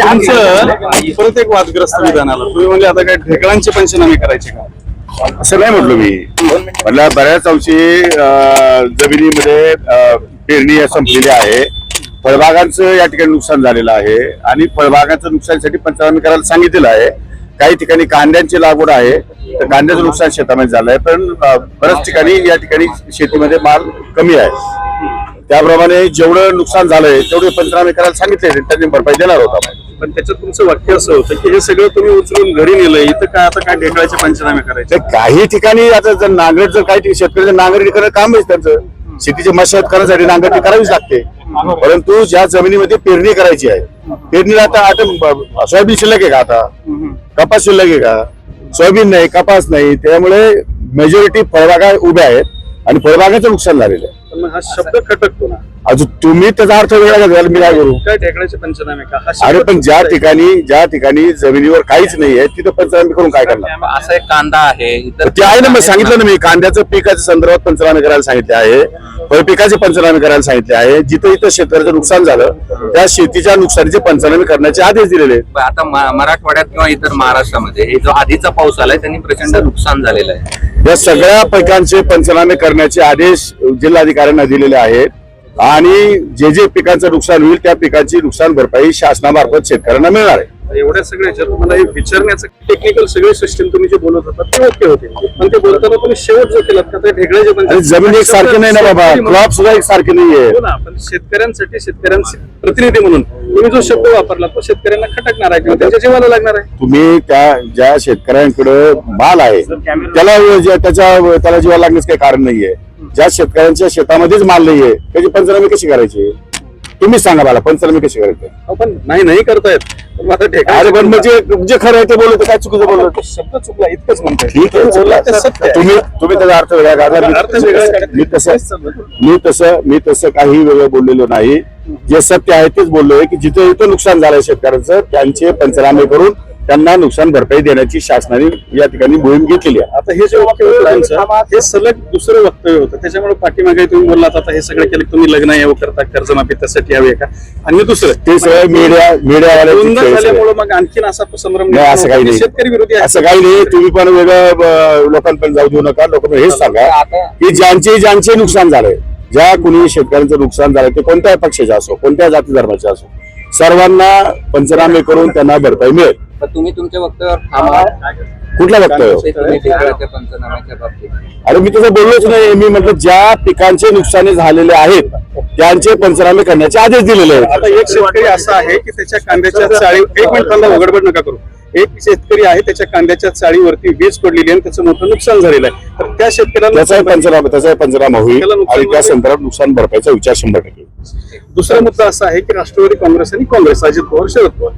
तुमचं परत एक वादग्रस्त विधान आलं तुम्ही म्हणजे आता काय ढेकळांचे पंचनामे करायचे का? असं नाही म्हटलं मी. म्हटलं बऱ्याच अंशी जमिनीमध्ये पेरणी संपलेली आहे. फळबागांचं या ठिकाणी नुकसान झालेलं आहे. आणि फळबागांचं नुकसानीसाठी पंचनामे करायला सांगितलेलं आहे. काही ठिकाणी कांद्यांची लागवड आहे. तर कांद्याचं नुकसान शेतामध्ये झालंय. पण बऱ्याच ठिकाणी या ठिकाणी शेतीमध्ये माल कमी आहे. त्याप्रमाणे जेवढं नुकसान झालंय तेवढे पंचनामे करायला सांगितले त्यांनी भरपाई देणार होता पण त्याच्यात तुमचं वाक्य असं होतं की हे सगळं तुम्ही उचलून घरी नेलं इथं काय आता काय ढेकळाचे पंचनामे करायचे? तर काही ठिकाणी आता जर नांगरट जर काही शेतकऱ्याचं नांगरणी करणं काम आहे त्यांचं शेतीची मशागत करण्यासाठी नांगरणी करावीच लागते. परंतु ज्या जमिनीमध्ये पेरणी करायची आहे पेरणीला आता आता सोयाबीन शिल्लक आहे का आता? कपास शिल्लक आहे का? सोयाबीन नाही कपास नाही त्यामुळे मेजॉरिटी फळबागा उभ्या आहेत. आणि फळबागाचं नुकसान झालेलं आहे. पण मग हा शब्द खटकतो ना. अजून तुम्ही त्याचा अर्थ वेगळा घ्याल मी काय करू? काय ढेकळाचे पंचनामे का? हा अरे पण ज्या ठिकाणी ज्या ठिकाणी जमिनीवर काहीच नाही आहे तिथं पंचनामे करून काय करणार? असा एक कांदा आहे इतर ते आहे ना मग सांगितलं ना मी कांद्याचं पिकाच्या संदर्भात पंचनामे करायला सांगितले आहे फळपिकाचे पंचनामे करायला सांगितले आहे जिथं इथं शेतकऱ्याचं नुकसान झालं त्या शेतीच्या नुकसानीचे पंचनामे करण्याचे आदेश दिलेले आहेत. आता मा- मराठवाड्यात किंवा इतर महाराष्ट्रामध्ये हे जो आधीचा पाऊस आलाय त्यांनी प्रचंड नुकसान झालेलं आहे. या सगळ्या पिकांचे पंचनामे करण्याचे आदेश जिल्हाधिकाऱ्यांना दिलेले आहेत. आणि जे जे पिकांचं नुकसान होईल त्या पिकांची नुकसान भरपाई शासनामार्फत शेतकऱ्यांना मिळणार आहे. एवढ्या सगळ्याच्यात मला हे विचारण्याचं टेक्निकल सगळे सिस्टम तुम्ही जे बोलत होता ते ओके होते. पण ते बोलताना तुम्ही शेवट जो केलात का जमीन एक सारखी नाही ना बाबा. क्रॉप सुद्धा एक सारखी नाहीये. हो पण शेतकऱ्यांसाठी शेतकऱ्यांचे प्रतिनिधी म्हणून तुम्ही जो शब्द वापरला तो शेतकऱ्यांना खटकणार आहे किंवा त्यांच्या जीवाला लागणार आहे? तुम्ही त्या ज्या शेतकऱ्यांकडे माल आहे त्याला त्याच्या त्याला जीवा लागण्याचं काही कारण नाहीये. ज्या शेतकऱ्यांच्या शेतामध्येच माल नाहीये त्याची पंचनामे कशी करायची? तुम्ही सांगा मला पंचनामे कशी करायचे? अहो, पण नाही नाही करतायत. अरे पण म्हणजे जे खरं आहे ते बोलत काय चुकीचं बोलत शब्द चुकला इतकंच म्हणतोय. ठीक आहे. तुम्ही तुम्ही त्याचा अर्थ वेगळा काढला मी- अर्थ वेगळा काढला. मी तसं मी तसं मी तसं काही वेगळं बोललेलो नाही. जे सत्य आहे तेच बोललोय की जिथं इथं नुकसान झालंय शेतकऱ्यांचं त्यांचे पंचनामे करून त्यांना नुकसान भरपाई देण्याची शासनाने या ठिकाणी मोहीम घेतलेली आहे. आता हे जे तुमचं हे सलग दुसरं वक्तव्य होतं. त्याच्यामुळे पाठीमागे तुम्ही बोललात आता हे सगळं केलं तुम्ही लग्न यावं करता कर्जमाफी त्यासाठी यावे का? आणि दुसरं ते सगळं मीडिया मीडियावाले दोनदा झाल्यामुळे मग आणखीन असा संभ्रम असं काही नाही. शेतकरी विरोधी. असं काही नाही. तुम्ही पण वेगळं लोकांपर्यंत जाऊ देऊ नका. लोकांना हेच सांगा की ज्यांचे ज्यांचे नुकसान झालंय ज्या कुणी शेतकऱ्यांचं नुकसान झालंय ते कोणत्याही पक्षाचे असो कोणत्या जाती धर्माचे असो सर्वांना पंचनामे करून त्यांना भरपाई मिळेल. तर तुम्ही तुमच्या वक्तव्यावर थांबा. कुठला वक्तव्य ते तुम्ही ढेकळाच्या पंचनाम्याच्या बाबतीत. अरे मी तुझं बोललोच नाही. मी म्हटलं ज्या पिकांचे नुकसानी झालेले आहेत त्यांचे पंचनामे करण्याचे आदेश दिलेले आहेत. आता एक शेतकरी असा आहे की त्याच्या कांद्याच्या चाळी एक मिनिट थांबा उघडबड नका करू. एक शेतकरी आहे त्याच्या कांद्याच्या चाळीवरती वीज पडलेली आहे आणि त्याचं मोठं नुकसान झालेलं आहे. तर त्या शेतकऱ्याला त्याचाही पंचनामा त्याचाही पंचनामा होईल त्याला नुकसान आणि त्या संदर्भात नुकसान भरपाईचा विचार शंभर टक्के. होईल. दुसरा मुद्दा असा आहे की राष्ट्रवादी काँग्रेस आणि काँग्रेस अजित पवार शरद पवार.